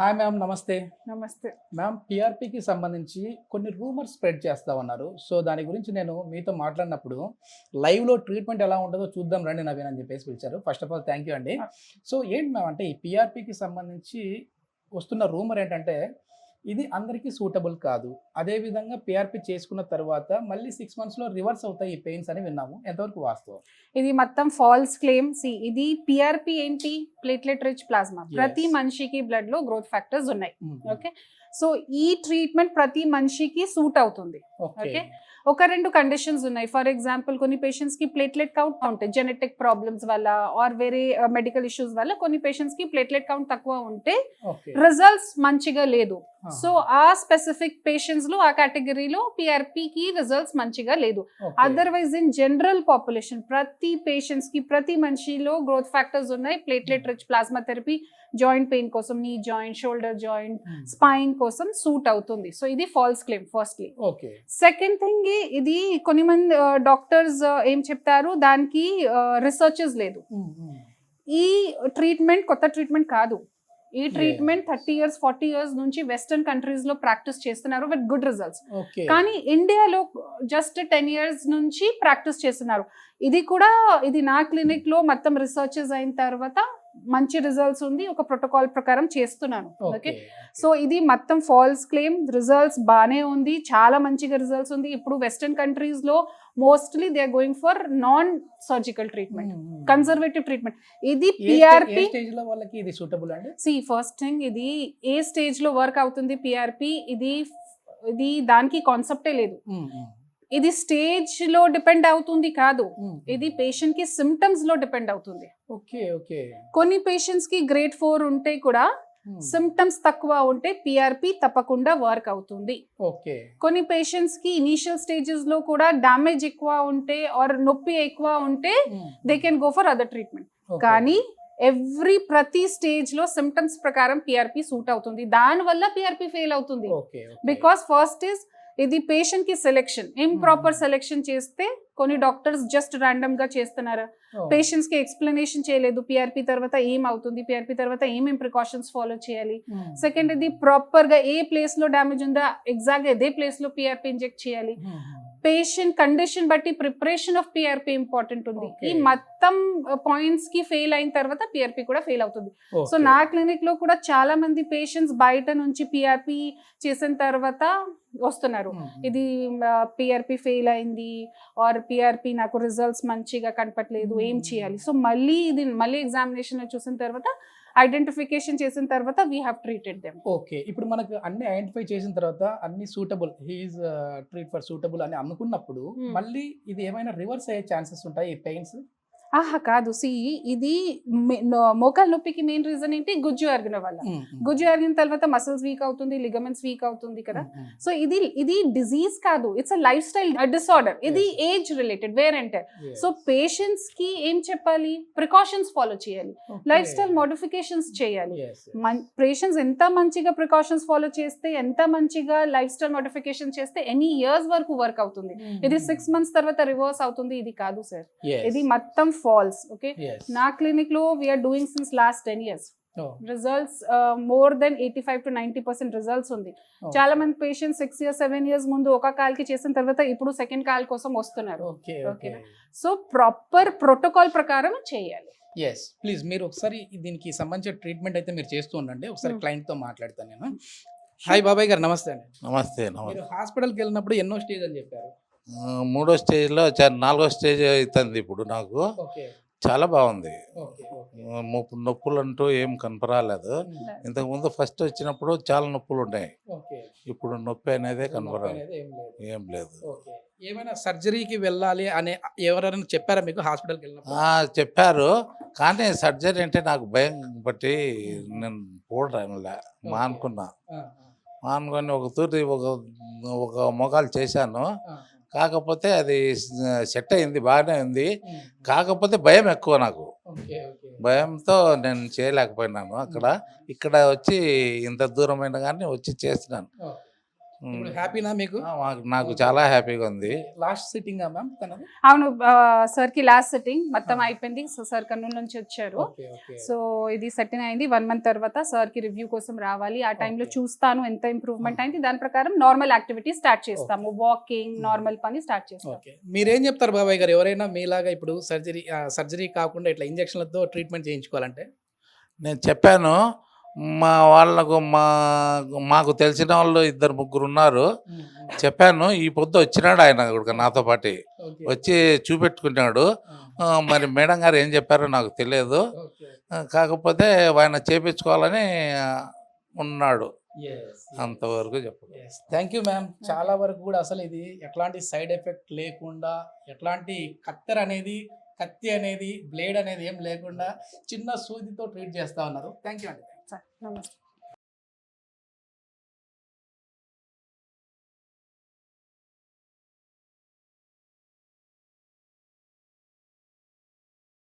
Hi ma'am నమస్తే. నమస్తే ma'am పిఆర్పికి సంబంధించి కొన్ని రూమర్స్ స్ప్రెడ్ చేస్తా ఉన్నారు. సో దాని గురించి నేను మీతో మాట్లాడినప్పుడు లైవ్లో ట్రీట్మెంట్ ఎలా ఉంటుందో చూద్దాం రండి నవీన్ అని చెప్పేసి పిలిచారు. First of all thank you అండి. సో ఏంటి మ్యామ్ అంటే ఈ పిఆర్పికి సంబంధించి వస్తున్న రూమర్ ఏంటంటే ఇది అందరికీ సూటబుల్ కాదు. అదేవిధంగా పిఆర్పి చేసుకున్న తర్వాత మళ్ళీ సిక్స్ మంత్స్లో రివర్స్ అవుతాయి ఈ పెయిన్స్ అని విన్నాము. ఎంతవరకు వాస్తవం? ఇది మొత్తం ఫాల్స్ క్లెయిమ్ సి ఇది పిఆర్పి ఏంటి? Platelet rich plasma. ప్రతి మనిషికి బ్లడ్లో గ్రోత్ ఫ్యాక్టర్స్ ఉన్నాయి. ఓకే సో ఈ ట్రీట్మెంట్ ప్రతి మనిషికి సూట్ అవుతుంది. ఓకే. ఒక రెండు కండిషన్స్ ఉన్నాయి. ఫర్ ఎగ్జాంపుల్ కొన్ని పేషెంట్స్కి ప్లేట్లెట్ కౌంట్ ఉంటాయి. జెనెటిక్ ప్రాబ్లమ్స్ వల్ల ఆర్ వేరే మెడికల్ ఇష్యూస్ వల్ల కొన్ని పేషెంట్స్కి ప్లేట్లెట్ కౌంట్ తక్కువ ఉంటే రిజల్ట్స్ మంచిగా లేదు. సో ఆ స్పెసిఫిక్ పేషెంట్స్లో ఆ కేటగిరీలో పిఆర్పి కి రిజల్ట్స్ మంచిగా లేదు. అదర్వైజ్ ఇన్ జనరల్ పాపులేషన్ ప్రతి పేషెంట్స్కి ప్రతి మనిషిలో గ్రోత్ ఫ్యాక్టర్స్ ఉన్నాయి. Platelet rich plasma therapy joint pain కోసం knee joint shoulder joint spine కోసం సూట్ అవుతుంది. సో ఇది false claim firstly okay. Second thing ఇది కొన్ని మంది డాక్టర్స్ ఏం చెప్తారు దానికి రీసెర్చెస్ లేదు. ఈ ట్రీట్మెంట్ కొత్త ట్రీట్మెంట్ కాదు. ఈ treatment thirty years forty years నుంచి వెస్టర్న్ కంట్రీస్లో ప్రాక్టీస్ చేస్తున్నారు విత్ గుడ్ రిజల్ట్స్. కానీ ఇండియాలో జస్ట్ టెన్ ఇయర్స్ నుంచి ప్రాక్టీస్ చేస్తున్నారు. ఇది కూడా ఇది నా క్లినిక్లో మొత్తం రీసెర్చెస్ అయిన తర్వాత మంచి రిజల్ట్స్ ఉంది ఒక ప్రోటోకాల్ ప్రకారం చేస్తున్నాను. ఓకే సో ఇది మొత్తం ఫాల్స్ క్లెయిమ్ రిజల్ట్స్ బాగానే ఉంది చాలా మంచిగా రిజల్ట్స్ ఉంది. ఇప్పుడు వెస్టర్న్ కంట్రీస్లో mostly they are going for non surgical treatment conservative treatment ఇది పిఆర్పి స్టేజ్లో వాళ్ళకి ఇది సూటబుల్ అండి? సి ఫస్ట్ థింగ్ ఇది ఏ స్టేజ్లో వర్క్ అవుతుంది పిఆర్పి ఇది ఇది దానికి కాన్సెప్టే లేదు. ఇది స్టేజ్లో డిపెండ్ అవుతుంది కాదు. ఇది పేషెంట్కి సిమ్టమ్స్లో డిపెండ్ అవుతుంది. Okay okay. కొన్ని పేషెంట్స్కి గ్రేడ్ ఫోర్ ఉంటే కూడా సిమ్టమ్స్ తక్కువ ఉంటే పిఆర్పి తప్పకుండా వర్క్ అవుతుంది. ఓకే. కొన్ని పేషెంట్స్కి ఇనీషియల్ స్టేజెస్లో కూడా డ్యామేజ్ ఎక్కువ ఉంటే ఆర్ నొప్పి ఎక్కువ ఉంటే they can go for other treatment. కానీ ఎవ్రీ ప్రతి స్టేజ్లో సిమ్టమ్స్ ప్రకారం పిఆర్పి సూట్ అవుతుంది. దాని వల్ల పిఆర్పి ఫెయిల్ అవుతుంది. బికాస్ ఫస్ట్ ఇస్ ఇది పేషెంట్కి సెలెక్షన్ ఇంప్రాపర్ సెలెక్షన్ చేస్తే కొన్ని డాక్టర్స్ జస్ట్ ర్యాండమ్గా చేస్తున్నారు. పేషెంట్స్కి ఎక్స్ప్లెనేషన్ చేయలేదు. పిఆర్పి తర్వాత ఏం అవుతుంది? పిఆర్పి తర్వాత ఏమేం ప్రికాషన్స్ ఫాలో చేయాలి? సెకండ్ ఇది ప్రాపర్గా ఏ ప్లేస్లో డ్యామేజ్ ఉందా? ఎగ్జాక్ట్ అదే ప్లేస్లో పిఆర్పి ఇంజెక్ట్ చేయాలి. పేషెంట్ కండిషన్ బట్టి ప్రిపరేషన్ ఆఫ్ పిఆర్పి ఇంపార్టెంట్ ఉంది. ఈ మొత్తం పాయింట్స్కి ఫెయిల్ అయిన తర్వాత పిఆర్పి కూడా ఫెయిల్ అవుతుంది. సో నా క్లినిక్లో కూడా చాలా మంది పేషెంట్స్ బయట నుంచి పిఆర్పి చేసిన తర్వాత వస్తున్నారు. ఇది పిఆర్పి ఫెయిల్ అయింది ఆర్ పిఆర్పి నాకు రిజల్ట్స్ మంచిగా కనపట్లేదు ఏం Hmm. చేయాలి? సో మళ్ళీ ఇది మళ్ళీ ఎగ్జామినేషన్ చూసిన తర్వాత ఐడెంటిఫికేషన్ చేసిన తర్వాత we have treated them okay ఇప్పుడు మనకు అన్ని ఐడెంటిఫై చేసిన తర్వాత అన్ని suitable he is treat for suitable అని అనుకున్నప్పుడు Hmm. మళ్ళీ ఇది ఏమైనా రివర్స్ అయ్యే ఛాన్సెస్ ఉంటాయి ఈ పెయిన్స్ ఆహా కాదు. సి ఇది మోకాలు నొప్పికి మెయిన్ రీజన్ ఏంటి? గుజ్జు అరిగిన వల్ల. గుజ్జు అరిగిన తర్వాత మసిల్స్ వీక్ అవుతుంది లిగమెంట్స్ వీక్ అవుతుంది కదా. సో ఇది ఇది డిజీజ్ కాదు. It's a life style disorder ఇది age related wear and tear so పేషెంట్స్కి ఏం చెప్పాలి? ప్రికాషన్స్ ఫాలో చేయాలి. లైఫ్ స్టైల్ మోడిఫికేషన్స్ చేయాలి. పేషెంట్స్ ఎంత మంచిగా ప్రికాషన్స్ ఫాలో చేస్తే ఎంత మంచిగా లైఫ్ స్టైల్ మోడిఫికేషన్ చేస్తే ఎనీ ఇయర్స్ వరకు వర్క్ అవుతుంది. ఇది సిక్స్ మంత్స్ తర్వాత రివర్స్ అవుతుంది. ఇది కాదు సార్ ఇది మొత్తం ఫాల్స్ ఓకే నా క్లినిక్లో we are doing since last ten years results more than eighty five to ninety percent results ఉంది. చాలా మంది patients six years seven years ముందు ఒక కాల్కి చేసిన తర్వాత ఇప్పుడు సెకండ్ కాల్ కోసం వస్తున్నారు. Okay okay Okay. So proper protocol ప్రకారం చేయాలి. ఎస్ ప్లీజ్ మీరు ఒకసారి దీనికి సంబంధించిన ట్రీట్మెంట్ అయితే మీరు చేస్తూ ఉండండి. ఒకసారి Hmm. client తో మాట్లాడతాను నేను. హాయ్ బాబాయ్ గారు నమస్తే అండి. నమస్తే హాస్పిటల్కి వెళ్ళినప్పుడు ఎన్నో స్టేజ్ అని చెప్పారు. మూడో స్టేజ్లో నాలుగో స్టేజ్ అవుతుంది ఇప్పుడు నాకు. చాలా బాగుంది. నొప్పులు అంటూ ఏం కనపరాలేదు. ఇంతకుముందు ఫస్ట్ వచ్చినప్పుడు చాలా నొప్పులు ఉన్నాయి ఇప్పుడు నొప్పి అనేది కనపరాదు. అనేది ఏం లేదు. ఏమైనా సర్జరీకి వెళ్ళాలి అనే ఎవరైనా చెప్పారా మీకు హాస్పిటల్కి చెప్పారు. కానీ సర్జరీ అంటే నాకు భయం బట్టి నేను పోవడంలే మానుకున్నా. మానుకొని ఒక తూరి ఒక ఒక మొగాలు చేశాను. కాకపోతే అది సెట్ అయింది బాగానే ఉంది. కాకపోతే భయం ఎక్కువ నాకు. భయంతో నేను చేయలేకపోయినాను అక్కడ. ఇక్కడ వచ్చి ఇంత దూరమైన కానీ వచ్చి చేసినాను. ఇప్పుడు హ్యాపీనా మీకు? నాకు చాలా హ్యాపీగా ఉంది. లాస్ట్ సిట్టింగ్ మ్యామ్ తనది? అవును సార్కి లాస్ట్ సెట్టింగ్ మొత్తం అయిపోయింది. సో సార్ కర్నూలు నుంచి వచ్చారు. సో ఇది సెటిల్ అయింది. వన్ మంత్ తర్వాత సార్కి రివ్యూ కోసం రావాలి. ఆ టైంలో. చూస్తాను ఎంత ఇంప్రూవ్మెంట్ అయింది. దాని ప్రకారం నార్మల్ యాక్టివిటీ స్టార్ట్ చేస్తాము. వాకింగ్. నార్మల్ పని స్టార్ట్ చేస్తాం ఓకే. మీరేం చెప్తారు బాబాయ్ గారు? ఎవరైనా మీలాగా ఇప్పుడు సర్జరీ సర్జరీ కాకుండా ఇట్లా ఇంజక్షన్లతో ట్రీట్మెంట్ చేయించుకోవాలంటే? నేను చెప్పాను మా వాళ్ళకు మా మాకు తెలిసిన వాళ్ళు ఇద్దరు ముగ్గురు ఉన్నారు. చెప్పాను ఈ పొద్దు వచ్చినాడు ఆయన కూడా నాతో పాటు. వచ్చి చూపెట్టుకున్నాడు. మరి మేడం గారు ఏం చెప్పారో నాకు తెలియదు. కాకపోతే ఆయన చేపించుకోవాలని ఉన్నాడు. అంతవరకు చెప్పు థ్యాంక్ యూ మ్యామ్ చాలా వరకు కూడా అసలు ఇది ఎట్లాంటి సైడ్ ఎఫెక్ట్ లేకుండా ఎట్లాంటి కత్తెర అనేది కత్తి అనేది బ్లేడ్ అనేది ఏం లేకుండా చిన్న సూదితో ట్రీట్ చేస్తా ఉన్నారు. థ్యాంక్ యూ అండి. సార్ నమస్తే